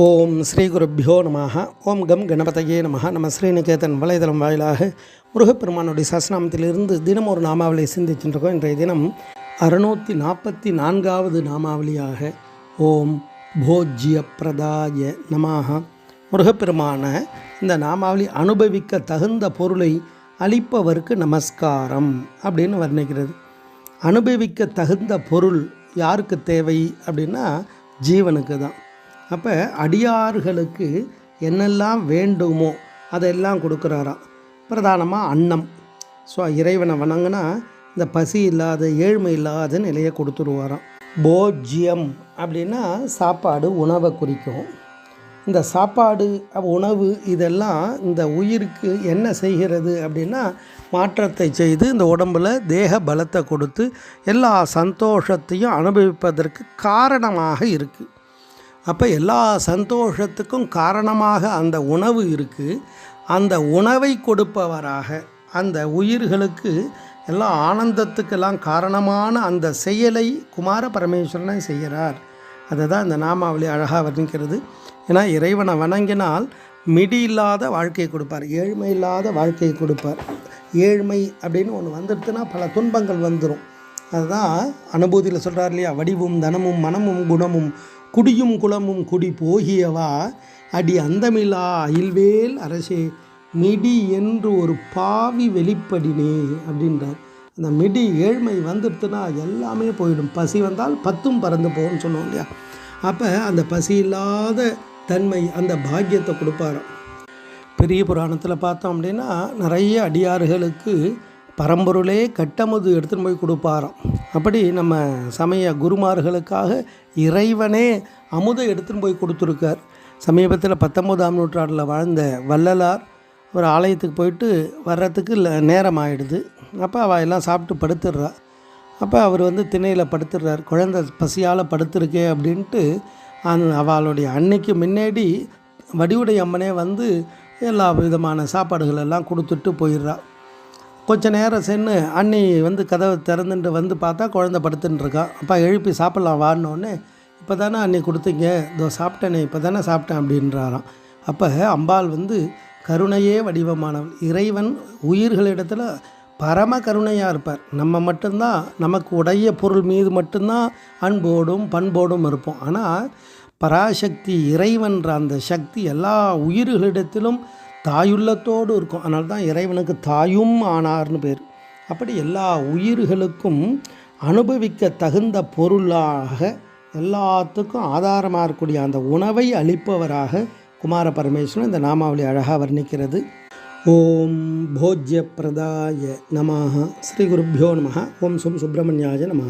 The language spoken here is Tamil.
ஓம் ஸ்ரீ குருப்பியோ நமாக ஓம் கம் கணபதையே நமக நம்ம ஸ்ரீநிகேதன் வலைதளம் வாயிலாக முருகப்பெருமானுடைய சஸ்நாமத்திலிருந்து தினம் ஒரு நாமாவளியை சிந்திச்சுருக்கோம் இன்றைய தினம் அறுநூற்றி நாற்பத்தி நான்காவது நாமாவளியாக ஓம் போஜ்ய பிரதாய நமாக முருகப்பெருமான இந்த நாமாவளி அனுபவிக்க தகுந்த பொருளை அளிப்பவருக்கு நமஸ்காரம் அப்படின்னு வர்ணிக்கிறது. அனுபவிக்க தகுந்த பொருள் யாருக்கு தேவை அப்படின்னா ஜீவனுக்கு தான். அப்போ அடியார்களுக்கு என்னெல்லாம் வேண்டுமோ அதெல்லாம் கொடுக்குறாராம். பிரதானமாக அன்னம். ஸோ இறைவனை வணங்கினா இந்த பசி இல்லாத ஏழ்மை இல்லாத நிலையை கொடுத்துருவாராம். போஜ்யம் அப்படின்னா சாப்பாடு உணவை குறிக்கும். இந்த சாப்பாடு உணவு இதெல்லாம் இந்த உயிருக்கு என்ன செய்கிறது அப்படின்னா மாற்றத்தை செய்து இந்த உடம்பில் தேக பலத்தை கொடுத்து எல்லா சந்தோஷத்தையும் அனுபவிப்பதற்கு காரணமாக இருக்குது அப்போ எல்லா சந்தோஷத்துக்கும் காரணமாக அந்த உணவு இருக்குது அந்த உணவை கொடுப்பவராக அந்த உயிர்களுக்கு எல்லா ஆனந்தத்துக்கெல்லாம் காரணமான அந்த செயலை குமார பரமேஸ்வரனை செய்கிறார். அதை தான் இந்த நாமாவளி அழகாக வர்ணிக்கிறது. ஏன்னா இறைவனை வணங்கினால் மிடி இல்லாத வாழ்க்கையை கொடுப்பார் ஏழ்மை இல்லாத வாழ்க்கையை கொடுப்பார். ஏழ்மை அப்படின்னு ஒன்று வந்துடுதுன்னா பல துன்பங்கள் வந்துடும் அதுதான் அனுபூதியில் சொல்கிறார் இல்லையா? வடிவும் தனமும் மனமும் குணமும். குடியும் குளமும் குடி போகியவா? அடி அந்தமில்லா அயில்வேல் அரசே மிடி என்று ஒரு பாவி வெளிப்படினே அப்படின்றார். அந்த மிடி ஏழ்மை வந்துடுத்துனா எல்லாமே போயிடும். பசி வந்தால் பத்தும் பறந்து போகும்னு சொன்னோம் இல்லையா? அப்போ அந்த பசி இல்லாத தன்மை அந்த பாக்கியத்தை கொடுப்பாராம். பெரிய புராணத்தில் பார்த்தோம் அப்படின்னா நிறைய அடியாறுகளுக்கு பரம்பொருளே கட்டமது எடுத்துன்னு போய் கொடுப்பாராம். அப்படி நம்ம சமய குருமார்களுக்காக இறைவனே அமுதை எடுத்துன்னு போய் கொடுத்துருக்கார். சமீபத்தில் பத்தொம்போதாம் நூற்றாண்டில் வாழ்ந்த வள்ளலார் ஒரு ஆலயத்துக்கு போயிட்டு வர்றதுக்கு நேரம் ஆயிடுது. அப்போ அவள் எல்லாம் சாப்பிட்டு படுத்துடுறா. அப்போ அவர் வந்து திணையில் படுத்துடுறார். குழந்தை பசியால் படுத்திருக்கே அப்படின்ட்டு அந் அவளுடைய அன்னைக்கு முன்னாடி வடிவுடை அம்மனே வந்து எல்லா விதமான சாப்பாடுகளெல்லாம் கொடுத்துட்டு போயிடுறா. கொஞ்ச நேரம் சென்று அண்ணி வந்து கதவை திறந்துட்டு வந்து பார்த்தா குழந்த படுத்துன்னு அப்பா எழுப்பி சாப்பிட்லாம் வாடினோடனே இப்போ தானே அன்னி கொடுத்தீங்க? இதோ சாப்பிட்டேனே இப்போ தானே சாப்பிட்டேன் அப்படின்றாராம். அப்போ அம்பாள் வந்து கருணையே வடிவமானவள் இறைவன் உயிர்களிடத்தில் பரம கருணையாக இருப்பார். நம்ம மட்டும்தான் நமக்கு உடைய பொருள் மீது மட்டும்தான் அன்போடும் பண்போடும் இருப்போம். ஆனால் பராசக்தி இறைவன்ற அந்த சக்தி எல்லா உயிர்களிடத்திலும் தாயுள்ளத்தோடு இருக்கும் அதனால தான் இறைவனுக்கு தாயும் ஆனார்னு பேர். அப்படி எல்லா உயிர்களுக்கும் அனுபவிக்க தகுந்த பொருளாக எல்லாத்துக்கும் ஆதாரமாக இருக்கக்கூடிய அந்த உணவை அளிப்பவராக குமார பரமேஸ்வரன் இந்த நாமாவளி அழகாக வர்ணிக்கிறது. ஓம் போஜ்ய பிரதாய நமாக ஸ்ரீ குருப்பியோ நம ஓம் சும் சுப்பிரமணியாய நம